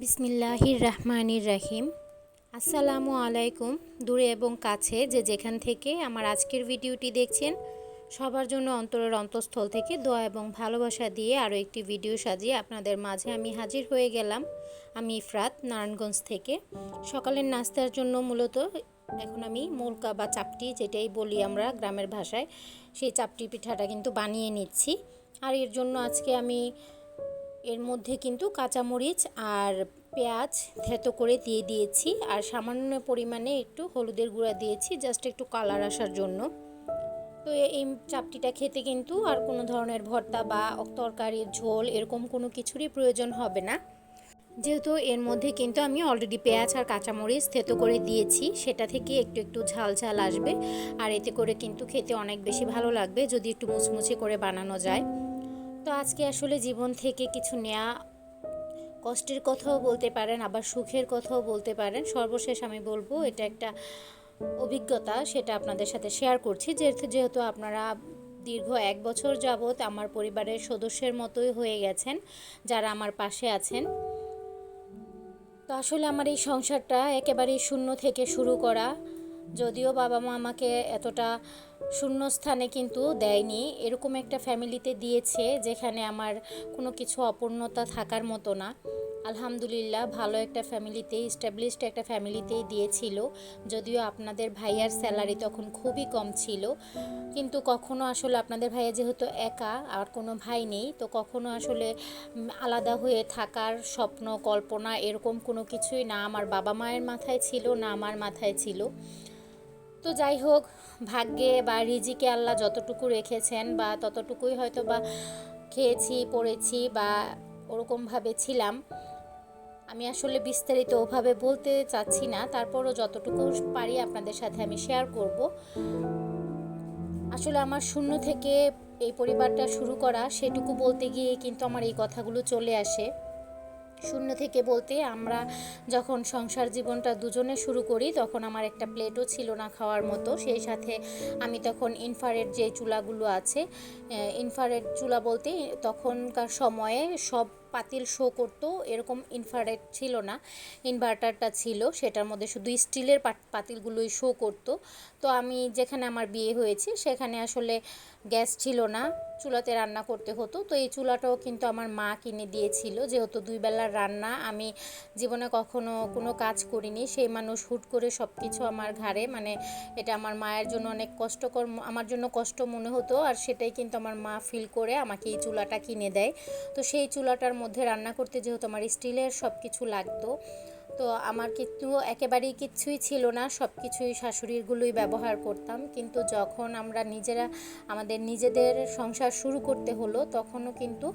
বিসমিল্লাহির রহমানির রাহিম আসসালামু আলাইকুম, দূরে এবং কাছে যে যেখান থেকে আমার আজকের ভিডিওটি দেখছেন, সবার জন্য অন্তরের অন্তঃস্থল থেকে দোয়া এবং ভালোবাসা দিয়ে আরও একটি ভিডিও সাজিয়ে আপনাদের মাঝে আমি হাজির হয়ে গেলাম। আমি ইফরাত, নারায়ণগঞ্জ থেকে। সকালের নাস্তার জন্য মূলত এখন আমি মুলকা বা চাপটি যেটাই বলি আমরা গ্রামের ভাষায়, সেই চাপটি পিঠাটা কিন্তু বানিয়ে নিচ্ছি। আর এর জন্য আজকে আমি এর মধ্যে কিন্তু কাঁচামরিচ আর পেঁয়াজ থেতো করে দিয়ে দিয়েছি আর সামান্য পরিমাণে একটু হলুদের গুঁড়া দিয়েছি জাস্ট একটু কালার আসার জন্য। তো এই চাপটিটা খেতে কিন্তু আর কোনো ধরনের ভর্তা বা তরকারির ঝোল এরকম কোনো কিছুরই প্রয়োজন হবে না। যেহেতু এর মধ্যে কিন্তু আমি অলরেডি পেঁয়াজ আর কাঁচামরিচ থেতো করে দিয়েছি, সেটা থেকে একটু একটু ঝাল ঝাল আসবে। আর এতে করে কিন্তু খেতে অনেক বেশি ভালো লাগবে যদি একটু মুচমুচে করে বানানো যায়। তো আজকে আসলে জীবন থেকে কিছু নেয়া, কষ্টের কথাও বলতে পারেন, আবার সুখের কথাও বলতে পারেন। সর্বশেষ আমি বলব, এটা একটা অভিজ্ঞতা, সেটা আপনাদের সাথে শেয়ার করছি। যেহেতু আপনারা দীর্ঘ এক বছর যাবৎ আমার পরিবারের সদস্যের মতোই হয়ে গেছেন, যারা আমার পাশে আছেন। তো আসলে আমার এই সংসারটা একেবারেই শূন্য থেকে শুরু করা যদিও বাবা মা আমাকে এতটা শূন্যস্থানে কিন্তু দেয়নি। এরকম একটা ফ্যামিলিতে দিয়েছে যেখানে আমার কোনো কিছু অপূর্ণতা থাকার মতো না। আলহামদুলিল্লাহ, ভালো একটা ফ্যামিলিতে স্ট্যাবলিশড একটা ফ্যামিলিতেই দিয়েছিল। যদিও আপনাদের ভাইয়ার স্যালারি তখন খুবই কম ছিল। কিন্তু কখনো আসলে আপনাদের ভাইয়া যেহেতু একা, আর কোনো ভাই নেই, তো কখনো আসলে আলাদা হয়ে থাকার স্বপ্ন, কল্পনা এরকম কোনো কিছুই না আমার বাবা মায়ের মাথায় ছিল, না আমার মাথায় ছিল। তো যাই হোক, ভাগ্যে বা রিজিকে আল্লাহ যতটুকু রেখেছেন বা ততটুকুই হয়তো বা খেয়েছি, পড়েছি বা ওরকমভাবে ছিলাম, আমি আসলে বিস্তারিত ওভাবে বলতে চাচ্ছি না। তারপরও যতটুকু পারি আপনাদের সাথে আমি শেয়ার করব। আসলে আমার শূন্য থেকে এই পরিবারটা শুরু করা, সেটুকু বলতে গিয়ে কিন্তু আমার এই কথাগুলো চলে আসে। শূন্য থেকে বলতে আমরা যখন সংসার জীবনটা দুজনে শুরু করি, তখন আমার একটা প্লেটও ছিল না খাওয়ার মতো। সেই সাথে আমি তখন ইনফারেট যে চুলাগুলো আছে ইনফারেট চুলা বলতে তখনকার সময়ে সব পাতিল শো করতো, এরকম ইনফারেট ছিল না ইনভার্টারটা ছিল, সেটার মধ্যে শুধু স্টিলের পাতিলগুলোই শো করতো। তো আমি যেখানে আমার বিয়ে হয়েছে, সেখানে আসলে গ্যাস ছিল না চুলাতে রান্না করতে হতো। তো এই চুলাটাও কিন্তু আমার মা কিনে দিয়েছিল। যেহেতু দুই বেলার রান্না, আমি জীবনে কখনো কোনো কাজ করিনি। সেই মানুষ হুট করে সব কিছু আমার ঘাড়ে মানে এটা আমার মায়ের জন্য অনেক কষ্টকর, আমার জন্য কষ্ট মনে হতো আর সেটাই কিন্তু আমার মা ফিল করে আমাকে এই চুলাটা কিনে দেয়। তো সেই চুলাটার মধ্যে রান্না করতে যেহেতু আমার স্টিলের সব কিছু লাগতো তো আমার কিন্তু একেবারেই কিচ্ছুই ছিল না সব কিছুই শাশুড়িরগুলোই ব্যবহার করতাম। কিন্তু যখন আমরা নিজেরা, আমাদের নিজেদের সংসার শুরু করতে হলো, তখনও কিন্তু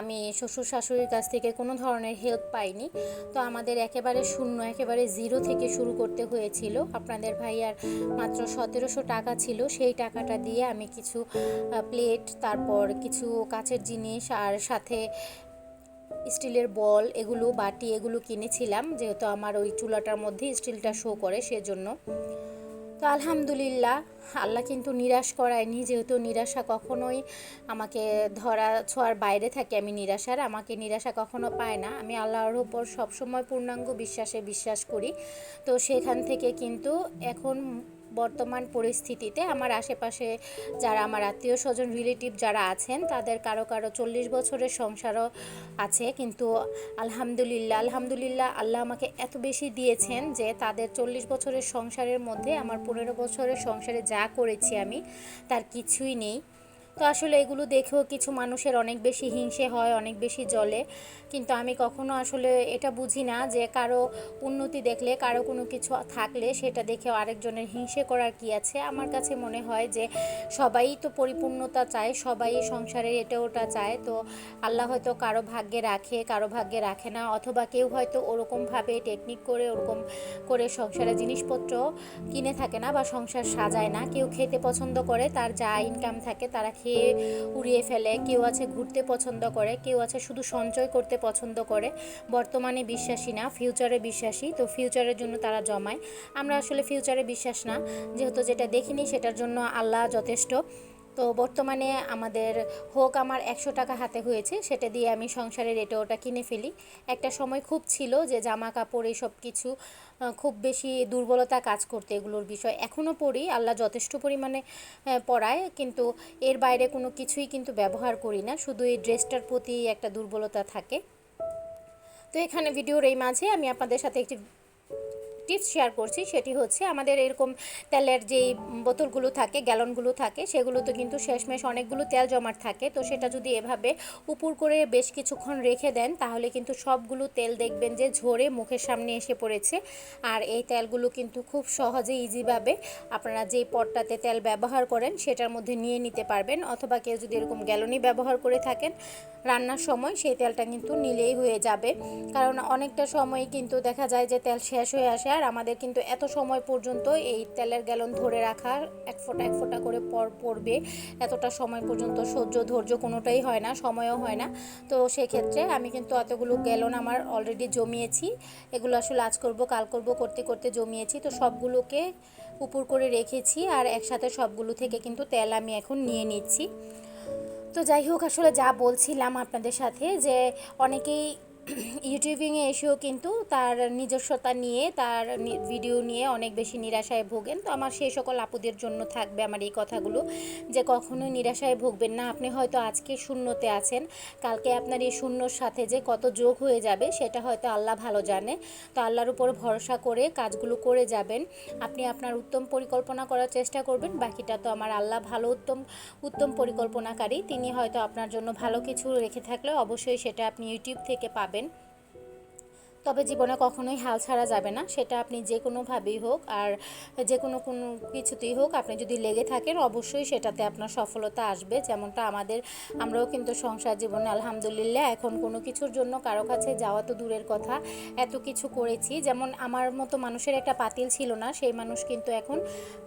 আমি শ্বশুর শাশুড়ির কাছ থেকে কোনো ধরনের হেল্প পাইনি। তো আমাদের একেবারে শূন্য, একেবারে জিরো থেকে শুরু করতে হয়েছিল। আপনাদের ভাইয়ার মাত্র সতেরোশো টাকা ছিল, সেই টাকাটা দিয়ে আমি কিছু প্লেট তারপর কিছু কাচের জিনিস, আর সাথে স্টিলের বল, এগুলো, বাটি এগুলো কিনেছিলাম, যেহেতু আমার ওই চুলাটার মধ্যে স্টিলটা শো করে সেজন্য। তো আলহামদুলিল্লাহ, আল্লাহ কিন্তু নিরাশ করায়নি, যেহেতু নিরাশা কখনোই আমাকে ধরা ছোঁয়ার বাইরে থাকে, আমি নিরাশার আমাকে নিরাশা কখনো পায় না। আমি আল্লাহর উপর সবসময় পূর্ণাঙ্গ বিশ্বাসে বিশ্বাস করি। তো সেখান থেকে কিন্তু এখন বর্তমান পরিস্থিতিতে আমার আশেপাশে যারা আমার আত্মীয় স্বজন রিলেটিভ যারা আছেন, তাদের কারও কারও চল্লিশ বছরের সংসারও আছে। কিন্তু আলহামদুলিল্লাহ আলহামদুলিল্লাহ আল্লাহ আমাকে এত বেশি দিয়েছেন যে তাদের চল্লিশ বছরের সংসারের মধ্যে আমার পনেরো বছরের সংসারে যা করেছি আমি, তার কিছুই নেই। তো আসলে এগুলো দেখেও কিছু মানুষের অনেক বেশি হিংসে হয়, অনেক বেশি জলে কিন্তু আমি কখনো আসলে এটা বুঝি না যে কারও উন্নতি দেখলে, কারও কোনো কিছু থাকলে সেটা দেখে আরেকজনের হিংসে করার কি আছে? আমার কাছে মনে হয় যে সবাই তো পরিপূর্ণতা চায়, সবাই সংসারের এটা ওটা চায়। তো আল্লাহ হয়তো কারও ভাগ্যে রাখে, কারও ভাগ্যে রাখে না। অথবা কেউ হয়তো ওরকমভাবে টেকনিক করে, ওরকম করে সংসারের জিনিসপত্র কিনে থাকে না বা সংসার সাজায় না। কেউ খেতে পছন্দ করে, তার যা ইনকাম থাকে তারা খেয়ে উড়িয়ে ফেলে। কেউ আছে ঘুরতে পছন্দ করে, কেউ আছে শুধু সঞ্চয় করতে পছন্দ করে। বর্তমানে বিশ্বাসী না ফিউচারে বিশ্বাসী। তো ফিউচারের জন্য তারা জমায়। আমরা আসলে ফিউচারে বিশ্বাস না। যেহেতু যেটা দেখিনি সেটার জন্য আল্লাহ যথেষ্ট। তো বর্তমানে আমাদের হোক আমার একশো টাকা হাতে হয়েছে, সেটা দিয়ে আমি সংসারের এটা ওটা কিনে ফেলি। একটা সময় খুব ছিল যে জামা কাপড় এসব কিছু খুব বেশি দুর্বলতা কাজ করতে এগুলোর বিষয়। এখনও পড়ি, আল্লাহ যথেষ্ট পরিমাণে পড়ায়, কিন্তু এর বাইরে কোনো কিছুই কিন্তু ব্যবহার করি না। শুধু এই ড্রেসটার প্রতি একটা দুর্বলতা থাকে। তো এখানে ভিডিওর এই মাঝে আমি আপনাদের সাথে একটি টিপস শেয়ার করছি, সেটি হচ্ছে আমাদের এরকম তেলের যেই বোতলগুলো থাকে, গ্যালনগুলো থাকে, সেগুলোতে কিন্তু শেষমেশ অনেকগুলো তেল জমাট থাকে। তো সেটা যদি এভাবে উপর করে বেশ কিছুক্ষণ রেখে দেন, তাহলে কিন্তু সবগুলো তেল দেখবেন যে ঝরে মুখের সামনে এসে পড়েছে। আর এই তেলগুলো কিন্তু খুব সহজে, ইজিভাবে আপনারা যেই পটটাতে তেল ব্যবহার করেন, সেটার মধ্যে নিয়ে নিতে পারবেন। অথবা কেউ যদি এরকম গ্যালনই ব্যবহার করে থাকেন, রান্নার সময় সেই তেলটা কিন্তু নিলেই হয়ে যাবে। কারণ অনেকটা সময় কিন্তু দেখা যায় যে তেল শেষ হয়ে আসে, আর আমাদের কিন্তু এত সময় পর্যন্ত এই তেলের গ্যালন ধরে রাখার এক ফোঁটা এক ফোঁটা করে পর পড়বে। এতটা সময় পর্যন্ত সহ্য, ধৈর্য কোনোটাই হয় না, সময়ও হয় না। তো সেক্ষেত্রে আমি কিন্তু এতগুলো গ্যালন আমার অলরেডি জমিয়েছি। এগুলো আসলে আজ করব, কাল করব, করতে করতে জমিয়েছি। তো সবগুলোকে উপর করে রেখেছি আর একসাথে সবগুলো থেকে কিন্তু তেল আমি এখন নিয়ে নিচ্ছি। তো যাই হোক, আসলে যা বলছিলাম আপনাদের সাথে যে অনেকেই ইউটিউবিংয়ে এসেও কিন্তু তার নিজস্বতা নিয়ে, তার ভিডিও নিয়ে অনেক বেশি নিরাশায় ভোগেন। তো আমার সেই সকল আপুদের জন্য থাকবে আমার এই কথাগুলো, যে কখনোই নিরাশায় ভুগবেন না। আপনি হয়তো আজকে শূন্যতে আছেন, কালকে আপনার এই শূন্যর সাথে যে কত যোগ হয়ে যাবে, সেটা হয়তো আল্লাহ ভালো জানে। তো আল্লাহর উপর ভরসা করে কাজগুলো করে যাবেন। আপনি আপনার উত্তম পরিকল্পনা করার চেষ্টা করবেন। বাকিটা তো আমার আল্লাহ ভালো উত্তম উত্তম পরিকল্পনাকারী। তিনি হয়তো আপনার জন্য ভালো কিছু রেখে থাকলে অবশ্যই সেটা আপনি ইউটিউব থেকে পাবেন। saben, তবে জীবনে কখনোই হাল ছাড়া যাবে না, সেটা আপনি যে কোনোভাবেই হোক আর যে কোনো কোনো কিছুতেই হোক আপনি যদি লেগে থাকেন, অবশ্যই সেটাতে আপনার সফলতা আসবে। যেমনটা আমাদের, আমরাও কিন্তু সংসার জীবনে আলহামদুলিল্লাহ এখন কোনো কিছুর জন্য কারও কাছে যাওয়া তো দূরের কথা, এত কিছু করেছি। যেমন আমার মতো মানুষের একটা পাতিল ছিল না, সেই মানুষ কিন্তু এখন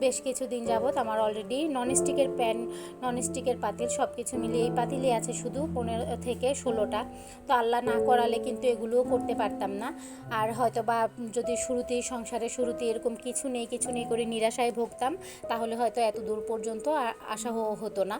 বেশ কিছু দিন যাবৎ আমার অলরেডি ননস্টিকের প্যান ননস্টিকের পাতিল সব কিছু মিলিয়ে এই পাতিলই আছে শুধু পনেরো থেকে ষোলোটা। তো আল্লাহ না করালে কিন্তু এগুলোও করতে পারতাম না। আর হয়তো বা যদি শুরুতেই সংসারে শুরুতে এরকম কিছু নেই কিছু নেই করে নিরাশায় ভুগতাম, তাহলে হয়তো এত দূর পর্যন্ত আ- আসা হ- হতো না।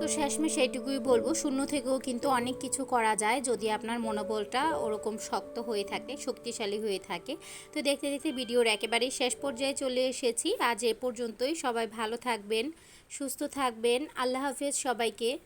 তো শেষমেশ এইটুকুই বলব, শূন্য থেকেও কিন্তু অনেক কিছু করা যায় যদি আপনার মনোবলটা ওরকম শক্ত হয়ে থাকে, শক্তিশালী হয়ে থাকে। তো দেখতে দেখতে ভিডিওর একেবারেই শেষ পর্যায়ে চলে এসেছি। আজ এ পর্যন্তই। সবাই ভালো থাকবেন, সুস্থ থাকবেন। আল্লাহ হাফেজ সবাইকে।